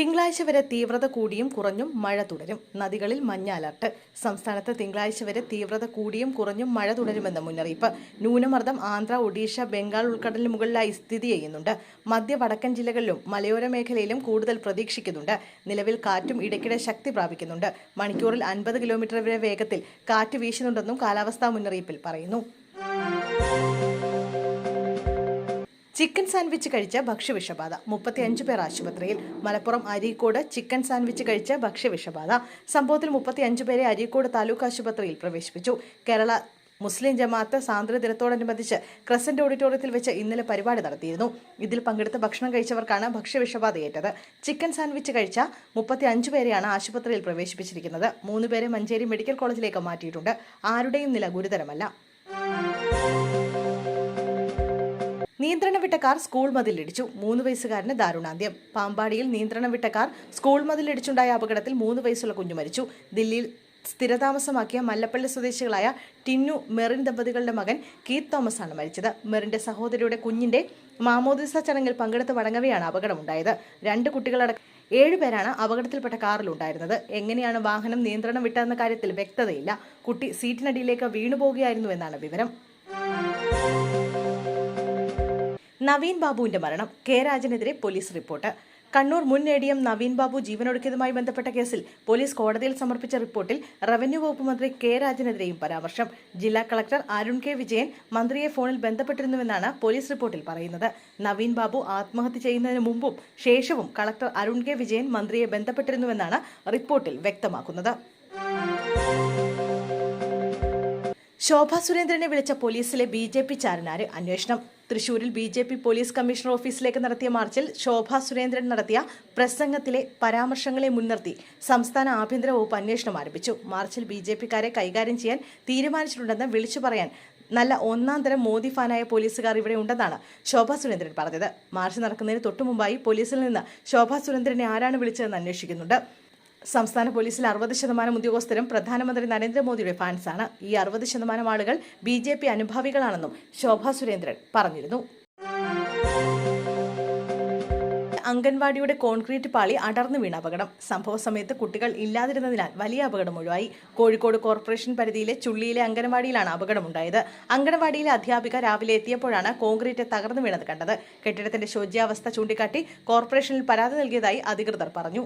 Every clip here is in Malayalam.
തിങ്കളാഴ്ച വരെ തീവ്രത കൂടിയും കുറഞ്ഞും മഴ തുടരും. നദികളിൽ മഞ്ഞ അലർട്ട്. സംസ്ഥാനത്ത് തിങ്കളാഴ്ച വരെ തീവ്രത കൂടിയും കുറഞ്ഞും മഴ തുടരുമെന്ന മുന്നറിയിപ്പ്. ന്യൂനമർദ്ദം ആന്ധ്ര ഒഡീഷ ബംഗാൾ ഉൾക്കടലിന് മുകളിലായി സ്ഥിതി ചെയ്യുന്നുണ്ട്. മധ്യ വടക്കൻ ജില്ലകളിലും മലയോര മേഖലയിലും കൂടുതൽ പ്രതീക്ഷിക്കുന്നുണ്ട്. നിലവിൽ കാറ്റും ഇടയ്ക്കിടെ ശക്തി പ്രാപിക്കുന്നുണ്ട്. മണിക്കൂറിൽ അൻപത് കിലോമീറ്റർ വരെ വേഗത്തിൽ കാറ്റ് വീശുന്നുണ്ടെന്നും കാലാവസ്ഥാ മുന്നറിയിപ്പിൽ പറയുന്നു. ചിക്കൻ സാൻഡ്വിച്ച് കഴിച്ച ഭക്ഷ്യവിഷബാധ. മുപ്പത്തിയഞ്ച് പേർ ആശുപത്രിയിൽ. മലപ്പുറം അരീക്കോട് ചിക്കൻ സാൻഡ്വിച്ച് കഴിച്ച ഭക്ഷ്യവിഷബാധ. സംഭവത്തിൽ മുപ്പത്തിയഞ്ച് പേരെ അരീക്കോട് താലൂക്ക് ആശുപത്രിയിൽ പ്രവേശിപ്പിച്ചു. കേരള മുസ്ലിം ജമാഅത്ത് സ്വാതന്ത്ര്യ ദിനത്തോടനുബന്ധിച്ച് ക്രസന്റ് ഓഡിറ്റോറിയത്തിൽ വെച്ച് ഇന്നലെ പരിപാടി നടത്തിയിരുന്നു. ഇതിൽ പങ്കെടുത്ത് ഭക്ഷണം കഴിച്ചവർക്കാണ് ഭക്ഷ്യവിഷബാധയേറ്റത് ചിക്കൻ സാൻഡ്വിച്ച് കഴിച്ച മുപ്പത്തി അഞ്ച് പേരെയാണ് ആശുപത്രിയിൽ പ്രവേശിപ്പിച്ചിരിക്കുന്നത്. മൂന്ന് പേരെ മഞ്ചേരി മെഡിക്കൽ കോളേജിലേക്ക് മാറ്റിയിട്ടുണ്ട്. ആരുടെയും നില ഗുരുതരമല്ല. നിയന്ത്രണം വിട്ട കാർ സ്കൂൾ മതിലിടിച്ചു. മൂന്ന് വയസ്സുകാരന് ദാരുണാന്ത്യം. പാമ്പാടിയിൽ നിയന്ത്രണം വിട്ട കാർ സ്കൂൾ മതിലിടിച്ചുണ്ടായ അപകടത്തിൽ മൂന്ന് വയസ്സുള്ള കുഞ്ഞു മരിച്ചു. ദില്ലിയിൽ സ്ഥിരതാമസമാക്കിയ മല്ലപ്പള്ളി സ്വദേശികളായ ടിന്നു മെറിൻ ദമ്പതികളുടെ മകൻ കീത്ത് തോമസ് ആണ് മരിച്ചത്. മെറിന്റെ സഹോദരിയുടെ കുഞ്ഞിന്റെ മാമോദിസ ചടങ്ങിൽ പങ്കെടുത്ത് വടങ്ങവെയാണ് അപകടമുണ്ടായത്. രണ്ട് കുട്ടികളടക്കം ഏഴുപേരാണ് അപകടത്തിൽപ്പെട്ട കാറിലുണ്ടായിരുന്നത്. എങ്ങനെയാണ് വാഹനം നിയന്ത്രണം വിട്ടതെന്ന കാര്യത്തിൽ വ്യക്തതയില്ല. കുട്ടി സീറ്റിനടിയിലേക്ക് വീണുപോകുകയായിരുന്നുവെന്നാണ് വിവരം. നവീൻ ബാബുവിന്റെ മരണം കെ രാജനെതിരെ പോലീസ് റിപ്പോർട്ട്. കണ്ണൂർ മുൻ A D M Naveen Babu ജീവനൊടുക്കിയതുമായി ബന്ധപ്പെട്ട കേസിൽ പോലീസ് കോടതിയിൽ സമർപ്പിച്ച റിപ്പോർട്ടിൽ റവന്യൂ വകുപ്പ് മന്ത്രി കെ രാജനെതിരെയും പരാമർശം. ജില്ലാ കളക്ടർ അരുൺ കെ വിജയൻ മന്ത്രിയെ ഫോണിൽ ബന്ധപ്പെട്ടിരുന്നുവെന്നാണ് പോലീസ് റിപ്പോർട്ടിൽ പറയുന്നത്. നവീൻ ബാബു ആത്മഹത്യ ചെയ്യുന്നതിന് മുമ്പും ശേഷവും കളക്ടർ അരുൺ കെ വിജയൻ മന്ത്രിയെ ബന്ധപ്പെട്ടിരുന്നുവെന്നാണ് റിപ്പോർട്ടിൽ വ്യക്തമാക്കുന്നത്. ശോഭ സുരേന്ദ്രനെ വിളിച്ച പോലീസിലെ ബി ജെ പി ചാരനാര് അന്വേഷണം. തൃശൂരിൽ B J P police commissioner ഓഫീസിലേക്ക് നടത്തിയ മാർച്ചിൽ ശോഭ സുരേന്ദ്രൻ നടത്തിയ പ്രസംഗത്തിലെ പരാമർശങ്ങളെ മുൻനിർത്തി സംസ്ഥാന ആഭ്യന്തര വകുപ്പ് അന്വേഷണം ആരംഭിച്ചു. മാർച്ചിൽ ബി ജെ പിക്കാരെ കൈകാര്യം ചെയ്യാൻ തീരുമാനിച്ചിട്ടുണ്ടെന്ന് വിളിച്ചു പറയാൻ നല്ല ഒന്നാം തരം മോദി ഫാനായ പോലീസുകാർ ഇവിടെ ഉണ്ടെന്നാണ് ശോഭ സുരേന്ദ്രൻ പറഞ്ഞത്. മാർച്ച് നടക്കുന്നതിന് തൊട്ടുമുമ്പായി പോലീസിൽ നിന്ന് ശോഭ സുരേന്ദ്രനെ ആരാണ് വിളിച്ചതെന്ന് അന്വേഷിക്കുന്നുണ്ട്. സംസ്ഥാന പോലീസിൽ അറുപത് ശതമാനം ഉദ്യോഗസ്ഥരും പ്രധാനമന്ത്രി നരേന്ദ്രമോദിയുടെ ഫാൻസാണ്. ഈ അറുപത് ശതമാനം ആളുകൾ ബി ജെ പി അനുഭാവികളാണെന്നും ശോഭ സുരേന്ദ്രൻ പറഞ്ഞിരുന്നു. അംഗൻവാടിയുടെ കോൺക്രീറ്റ് പാളി അടർന്നു വീണ അപകടം. സംഭവ സമയത്ത് കുട്ടികൾ ഇല്ലാതിരുന്നതിനാൽ വലിയ അപകടം ഒഴിവായി. കോഴിക്കോട് കോർപ്പറേഷൻ പരിധിയിലെ ചുള്ളിയിലെ അംഗൻവാടിയിലാണ് അപകടമുണ്ടായത്. അംഗൻവാടിയിലെ അധ്യാപിക രാവിലെ എത്തിയപ്പോഴാണ് കോൺക്രീറ്റ് തകർന്നു വീണത് കണ്ടത്. കെട്ടിടത്തിന്റെ ശോച്യാവസ്ഥ ചൂണ്ടിക്കാട്ടി കോർപ്പറേഷനിൽ പരാതി നൽകിയതായി അധികൃതർ പറഞ്ഞു.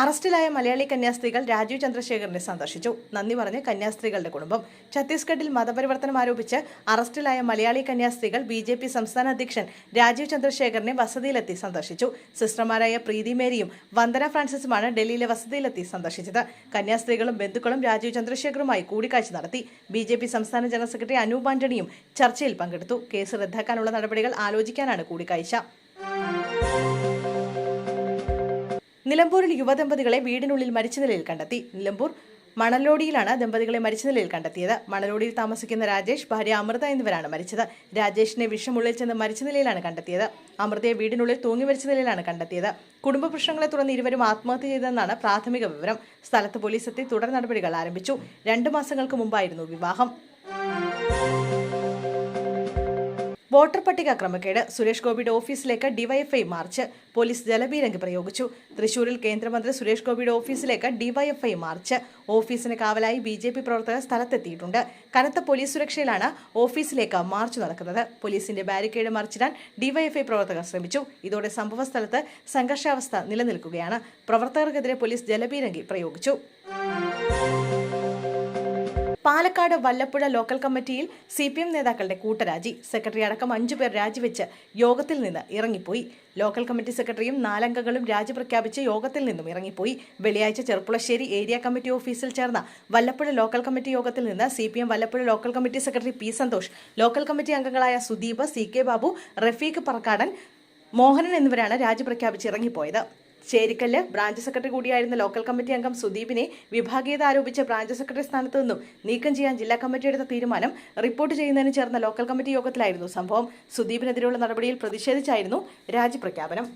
അറസ്റ്റിലായ മലയാളി കന്യാസ്ത്രീകൾ രാജീവ് ചന്ദ്രശേഖരനെ സന്ദർശിച്ചു. നന്ദി പറഞ്ഞ് കന്യാസ്ത്രീകളുടെ കുടുംബം. ഛത്തീസ്ഗഡിൽ മതപരിവർത്തനം ആരോപിച്ച് അറസ്റ്റിലായ മലയാളി കന്യാസ്ത്രീകൾ ബി ജെ പി സംസ്ഥാന അധ്യക്ഷൻ രാജീവ് ചന്ദ്രശേഖരനെ വസതിയിലെത്തി സന്ദർശിച്ചു. സിസ്റ്റർമാരായ പ്രീതി മേരിയും വന്ദന ഫ്രാൻസിസുമാണ് ഡൽഹിയിലെ വസതിയിലെത്തി സന്ദർശിച്ചത്. കന്യാസ്ത്രീകളും ബന്ധുക്കളും രാജീവ് ചന്ദ്രശേഖറുമായി കൂടിക്കാഴ്ച നടത്തി. ബി ജെ പി സംസ്ഥാന ജനറൽ സെക്രട്ടറി അനൂപ് ആന്റണിയും ചർച്ചയിൽ പങ്കെടുത്തു. കേസ് റദ്ദാക്കാനുള്ള നടപടികൾ ആലോചിക്കാനാണ് കൂടിക്കാഴ്ച. നിലമ്പൂരിൽ യുവദമ്പതികളെ വീടിനുള്ളിൽ മരിച്ച നിലയിൽ കണ്ടെത്തി. നിലമ്പൂർ മണലോടിയിലാണ് ദമ്പതികളെ മരിച്ച നിലയിൽ കണ്ടെത്തിയത്. മണലോടിയിൽ താമസിക്കുന്ന രാജേഷ് ഭാര്യ അമൃത എന്നിവരാണ് മരിച്ചത്. രാജേഷിനെ വിഷമുള്ളിൽ ചെന്ന് മരിച്ച നിലയിലാണ് കണ്ടെത്തിയത്. അമൃതയെ വീടിനുള്ളിൽ തൂങ്ങി മരിച്ച നിലയിലാണ് കണ്ടെത്തിയത്. കുടുംബ പ്രശ്നങ്ങളെ തുടർന്ന് ഇരുവരും ആത്മഹത്യ ചെയ്തതെന്നാണ് പ്രാഥമിക വിവരം. സ്ഥലത്ത് പോലീസ് എത്തി തുടർ നടപടികൾ ആരംഭിച്ചു. രണ്ടു മാസങ്ങൾക്ക് മുമ്പായിരുന്നു വിവാഹം. വോട്ടർ പട്ടിക ക്രമക്കേട്. സുരേഷ് ഗോപിയുടെ ഓഫീസിലേക്ക് ഡിവൈഎഫ്ഐ മാർച്ച്. പോലീസ് ജലബീരങ്ക് പ്രയോഗിച്ചു. തൃശൂരിൽ കേന്ദ്രമന്ത്രി സുരേഷ് ഗോപിയുടെ ഓഫീസിലേക്ക് ഡിവൈഎഫ്ഐ മാർച്ച്. ഓഫീസിന് കാവലായി ബി ജെ പി പ്രവർത്തകർ സ്ഥലത്തെത്തിയിട്ടുണ്ട്. കനത്ത പോലീസ് സുരക്ഷയിലാണ് ഓഫീസിലേക്ക് മാർച്ച് നടക്കുന്നത്. പോലീസിന്റെ ബാരിക്കേഡ് മറിച്ചിടാൻ ഡിവൈഎഫ്ഐ പ്രവർത്തകർ ശ്രമിച്ചു. ഇതോടെ സംഭവ സ്ഥലത്ത് സംഘർഷാവസ്ഥ നിലനിൽക്കുകയാണ്. പ്രവർത്തകർക്കെതിരെ പോലീസ് ജലബീരങ്കി പ്രയോഗിച്ചു. പാലക്കാട് വല്ലപ്പുഴ ലോക്കൽ കമ്മിറ്റിയിൽ സി പി എം നേതാക്കളുടെ കൂട്ടരാജി. സെക്രട്ടറി അടക്കം അഞ്ചു പേർ രാജിവെച്ച് യോഗത്തിൽ നിന്ന് ഇറങ്ങിപ്പോയി. ലോക്കൽ കമ്മിറ്റി സെക്രട്ടറിയും നാലംഗങ്ങളും രാജി പ്രഖ്യാപിച്ച് യോഗത്തിൽ നിന്നും ഇറങ്ങിപ്പോയി. വെള്ളിയാഴ്ച ചെറുപ്പുളശ്ശേരി ഏരിയ കമ്മിറ്റി ഓഫീസിൽ ചേർന്ന വല്ലപ്പുഴ ലോക്കൽ കമ്മിറ്റി യോഗത്തിൽ നിന്ന് C P M Vallappuzha local committee secretary P Santhosh local committee അംഗങ്ങളായ സുദീപ് സി കെ ബാബു റഫീഖ് പറക്കാടൻ മോഹനൻ എന്നിവരാണ് രാജി പ്രഖ്യാപിച്ച് ഇറങ്ങിപ്പോയത്. ചേരിക്കല്ല് ബ്രാഞ്ച് സെക്രട്ടറി കൂടിയായിരുന്ന ലോക്കൽ കമ്മിറ്റി അംഗം സുദീപിനെ വിഭാഗീയത ആരോപിച്ച് ബ്രാഞ്ച് സെക്രട്ടറി സ്ഥാനത്ത് നിന്നും നീക്കം ചെയ്യാൻ ജില്ലാ കമ്മിറ്റി എടുത്ത തീരുമാനം റിപ്പോർട്ട് ചെയ്യുന്നതിന് ചേർന്ന ലോക്കൽ കമ്മിറ്റി യോഗത്തിലായിരുന്നു. സംഭവം സുദീപിനെതിരെയുള്ള നടപടിയിൽ പ്രതിഷേധിച്ചായിരുന്നു രാജി പ്രഖ്യാപനം